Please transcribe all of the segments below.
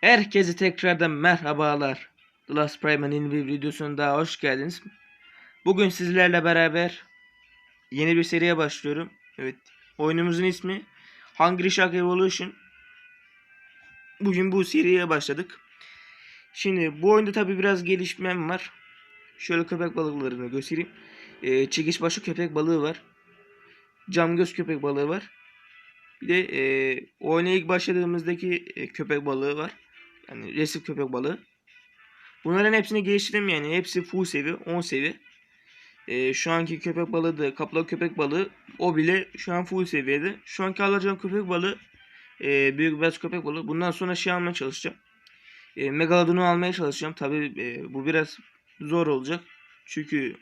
Herkese tekrardan merhabalar. The Last Prime'ın yeni bir videosuna daha hoş geldiniz. Bugün sizlerle beraber yeni bir seriye başlıyorum. Evet. Oyunumuzun ismi Hungry Shark Evolution. Bugün bu seriye başladık. Şimdi bu oyunda tabi biraz gelişmem var. Şöyle köpek balıklarını göstereyim. Ee, çekiç başı köpek balığı var. Cam göz köpek balığı var. Bir de e, oyuna ilk başladığımızdaki e, köpek balığı var. Yani resif köpek balığı. Bunların hepsini geliştirdim yani. Hepsi full seviye, 10 seviye. E, şu anki köpek balığı da kaplan köpek balığı o bile şu an full seviyede. Şu anki alacağım köpek balığı e, büyük beyaz köpek balığı. Bundan sonra şey almaya çalışacağım. E, Megalodon'u almaya çalışacağım. Tabi e, bu biraz zor olacak. Çünkü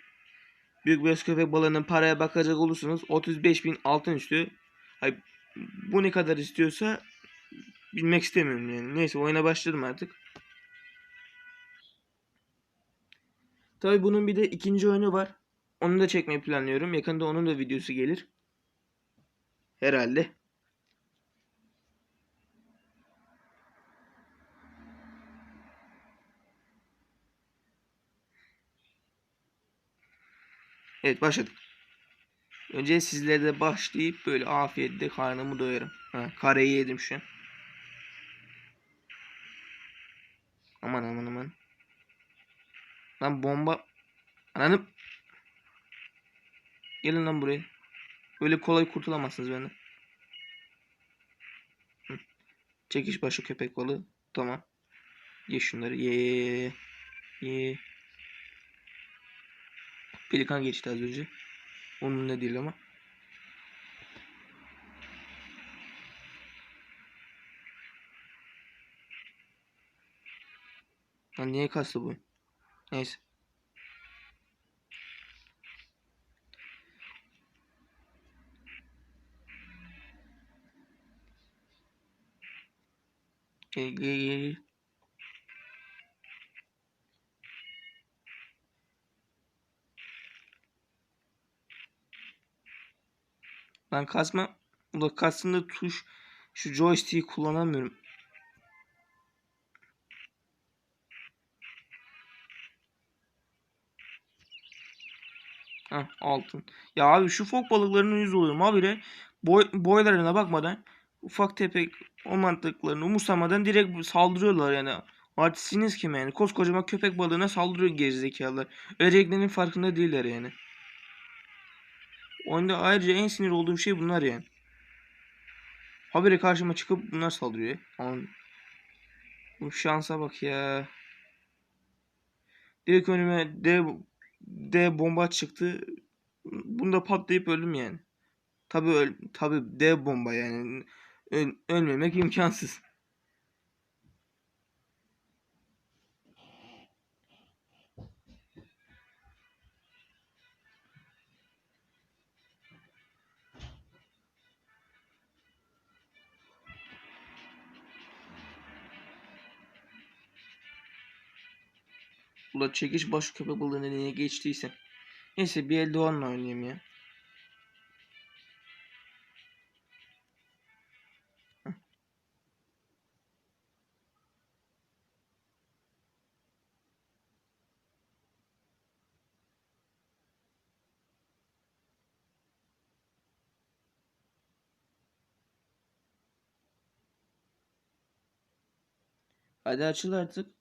büyük beyaz köpek balığının paraya bakacak olursanız 35 bin altın istiyor. Hayır, bu ne kadar istiyorsa bilmek istemiyorum yani. Neyse oyuna başladım artık. Tabi bunun bir de ikinci oyunu var. Onu da çekmeyi planlıyorum. Yakında onun da videosu gelir. Herhalde. Evet başladık. Önce sizlere de başlayıp böyle afiyetle karnımı doyarım. Ha, kareyi yedim şu an. Lan bomba. Ananı. Gelin lan buraya. Böyle kolay kurtulamazsınız benden. Çekiş başı köpek balığı. Tamam. Ye şunları. Ye. ye. Pelikan geçti az önce. Onun ne değil ama. Lan niye kastı bu? Neyse. Gel gel gel. Ben kasma. Bu da kastında tuş. Şu joystick'i kullanamıyorum. Heh, altın. Ya abi şu fok balıklarının yüz oluyorum habire boy, boylarına bakmadan ufak tefek o mantıklarını umursamadan direkt saldırıyorlar yani. Artistiniz kim yani? Koskocaman köpek balığına saldırıyor gerizekalılar. Öleceklerinin farkında değiller yani. Oyunda ayrıca en sinir olduğum şey bunlar yani. Habire karşıma çıkıp bunlar saldırıyor. Anladım. Bu şansa bak ya. Direkt önüme dev, dev bomba çıktı. Bunda patlayıp öldüm yani. Tabi öl, tabi dev bomba yani. Öl, ölmemek imkansız. Ula çekiş baş köpek balığına niye geçtiyse. Neyse bir elde onunla oynayayım ya. Hadi açıl artık.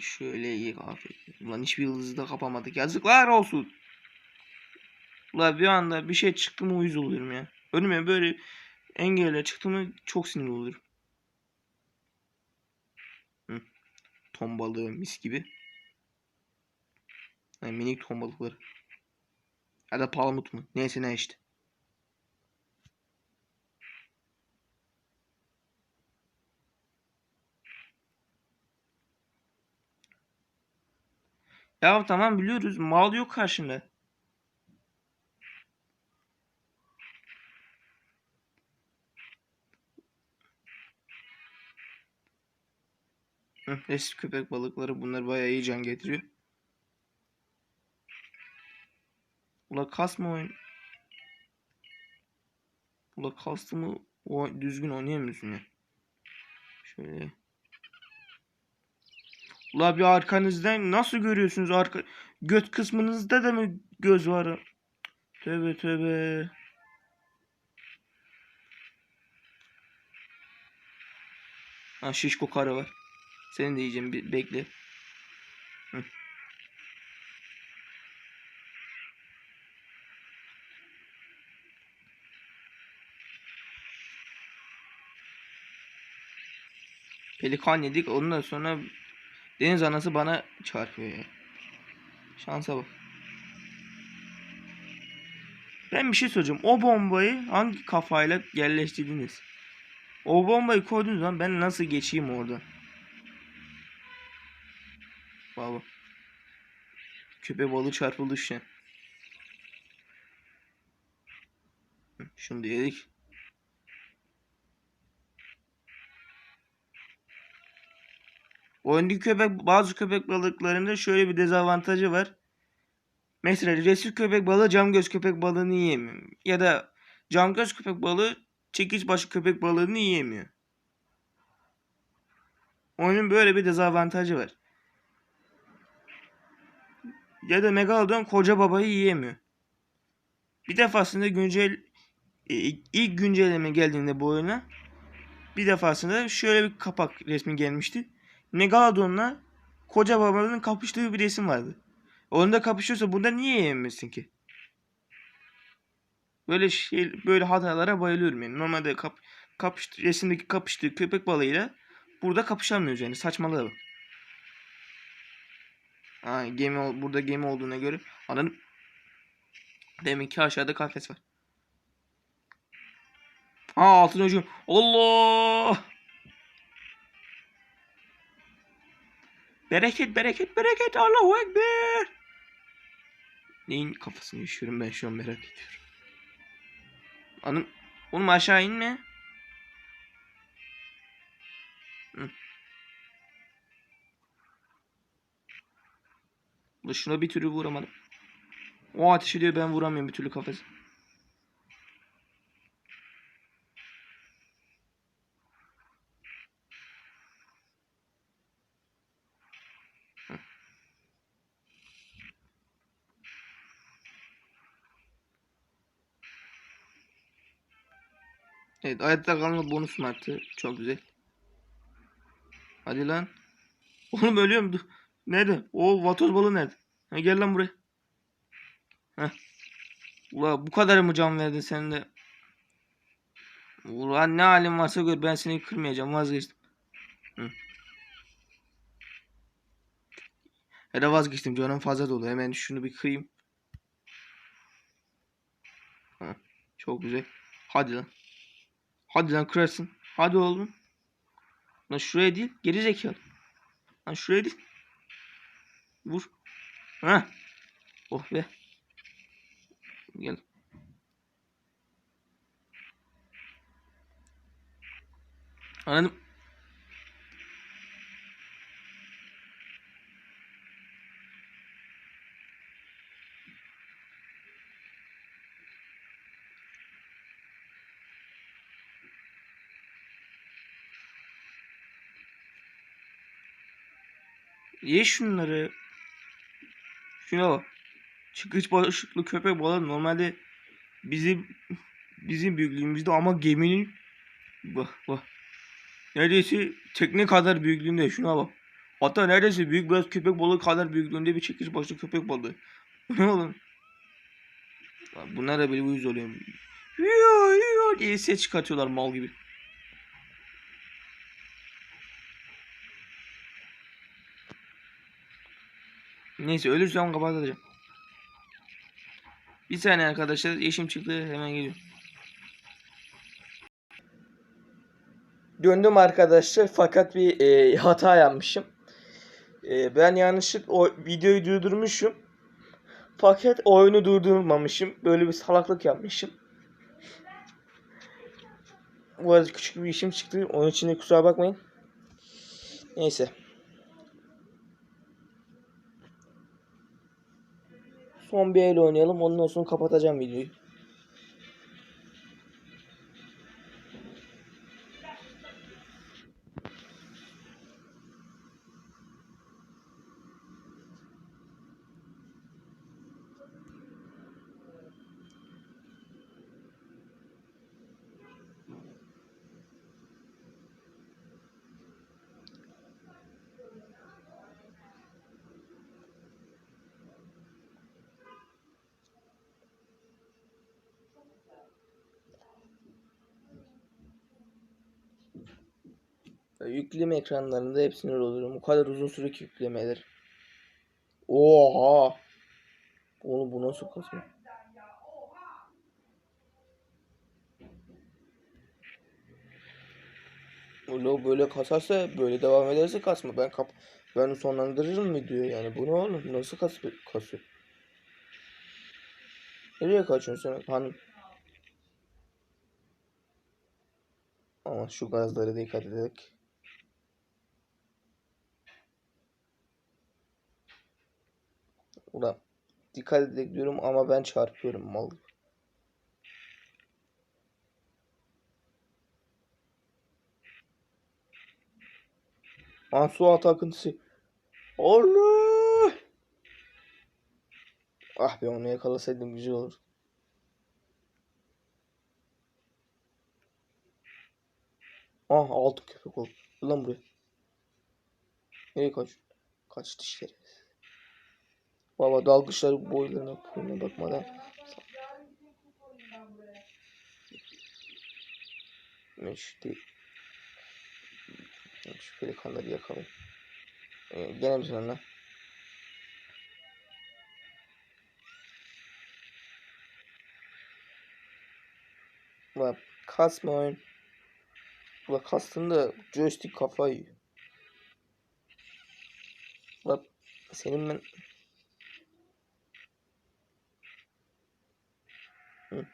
Şöyle iyi afiyet. Ulan hiçbir yıldızı da kapamadık. Yazıklar olsun. Ulan bir anda bir şey çıktı mı uyuz oluyorum ya. Önüme böyle engelle çıktı mı çok sinir oluyorum. Hı. Ton balığı mis gibi. Yani minik ton balıkları. Ya da palamut mu? Neyse ne işte. Ya tamam biliyoruz. Mal yok karşında. Eski köpek balıkları bunlar bayağı iyi can getiriyor. Ula kasma oyun. Ula kastı mı o düzgün oynayamıyorsun ya. Şöyle. Ula bir arkanızdan nasıl görüyorsunuz arka göt kısmınızda da mı göz var? Tövbe tövbe. Ha şişko karı var. Senin de yiyeceğim bir bekle. Pelikan yedik. Ondan sonra deniz anası bana çarpıyor ya. Şansa bak. Ben bir şey soracağım. O bombayı hangi kafayla yerleştirdiniz? O bombayı koyduğunuz zaman ben nasıl geçeyim oradan? Baba. Köpek balığı çarpıldı. Hı, Şunu da Oyundaki köpek bazı köpek balıklarında şöyle bir dezavantajı var. Mesela resul köpek balığı cam göz köpek balığını yiyemiyor. Ya da cam göz köpek balığı çekiç başı köpek balığını yiyemiyor. Oyunun böyle bir dezavantajı var. Ya da Megalodon koca babayı yiyemiyor. Bir defasında güncel e, ilk güncelleme geldiğinde bu oyuna bir defasında şöyle bir kapak resmi gelmişti. Megalodon'la koca babanın kapıştığı bir resim vardı. Onda kapışıyorsa bunda niye yiyemezsin ki? Böyle şey böyle hatalara bayılıyorum yani. Normalde kap, kapıştı, resimdeki kapıştığı köpek balığıyla burada kapışamıyoruz yani. Saçmalığa bak. Ha, gemi burada gemi olduğuna göre anladım. Demek ki aşağıda kafes var. Ha altın ucum. Allah! Bereket bereket bereket Allahu Ekber. Neyin kafasını yaşıyorum ben şu an merak ediyorum. Hanım oğlum aşağı inme. Hı. Şuna bir türlü vuramadım. O ateş ediyor ben vuramıyorum bir türlü kafası. Evet hayatta kalma bonus arttı. Çok güzel. Hadi lan. Oğlum ölüyorum. Nerede? O vatoz balığı nerede? Ha, gel lan buraya. Heh. Ula bu kadar mı can verdin sen de? Ulan ne halin varsa gör ben seni kırmayacağım vazgeçtim. Hı. Da vazgeçtim canım fazla dolu hemen şunu bir kırayım. Ha, çok güzel. Hadi lan. Hadi lan kırarsın. Hadi oğlum. Lan şuraya değil. Geri zekalı. Lan şuraya değil. Vur. Ha. Oh be. Gel. Anladım. Ye şunları. Şuna bak. Çıkış başlıklı köpek balığı normalde bizim bizim büyüklüğümüzde ama geminin bak bak. Neredeyse tekne kadar büyüklüğünde şuna bak. Hatta neredeyse büyük beyaz köpek balığı kadar büyüklüğünde bir çekiç başlı köpek balığı. Ne? Bak Bunlar da böyle uyuz oluyor. Yoo yoo diye ses çıkartıyorlar mal gibi. Neyse ölürsem kapatacağım. Bir saniye arkadaşlar eşim çıktı hemen geliyorum. Döndüm arkadaşlar fakat bir e, hata yapmışım. E, ben yanlışlık o videoyu durdurmuşum. Fakat oyunu durdurmamışım. Böyle bir salaklık yapmışım. Bu arada küçük bir işim çıktı. Onun için de kusura bakmayın. Neyse. Son bir el oynayalım. Ondan sonra kapatacağım videoyu. Yükleme ekranlarında hepsini olurum. Bu kadar uzun süre yüklemeler. Oha. Oğlum bu nasıl kasma? Öyle böyle kasarsa böyle devam ederse kasma. Ben kap ben sonlandırırım videoyu yani. Bu ne oğlum? Nasıl kas kasıyor? Nereye kaçıyorsun sen? Hanım. Ama şu gazlara dikkat edelim. Ulan dikkat edelim diyorum ama ben çarpıyorum mal. Aa su altı akıntısı. Allah! Ah be onu yakalasaydım güzel olur. Ah altı köpek oldu. Lan buraya. Nereye kaç? Kaçtı şerefsiz. Baba dalgıçlar boylarına boyuna bakmadan. Ben değil. Şu pelikanları yakalım. Ee, gene misin lan? Ulan kasma oyun. Ulan kastında joystick kafayı. Ulan senin ben... Hı.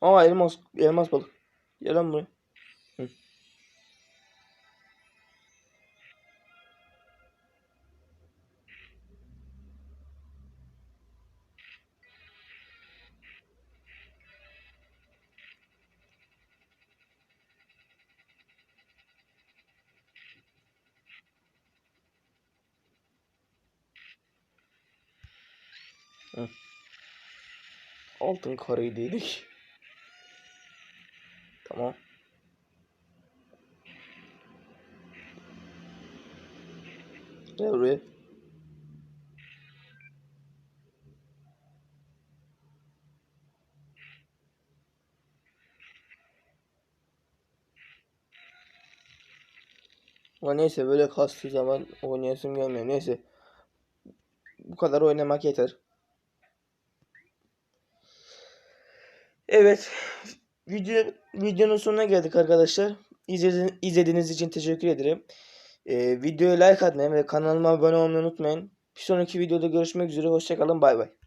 Aa elmas, elmas balık. Gel lan buraya. Hı. Altın karayı dedik. Tamam. Gel buraya. Ama neyse böyle kastığı zaman oynayasım gelmiyor. Neyse. Bu kadar oynamak yeter. Evet. Video, videonun sonuna geldik arkadaşlar. İzlediğiniz, izlediğiniz için teşekkür ederim. Ee, videoya like atmayı ve kanalıma abone olmayı unutmayın. Bir sonraki videoda görüşmek üzere. Hoşçakalın. Bay bay.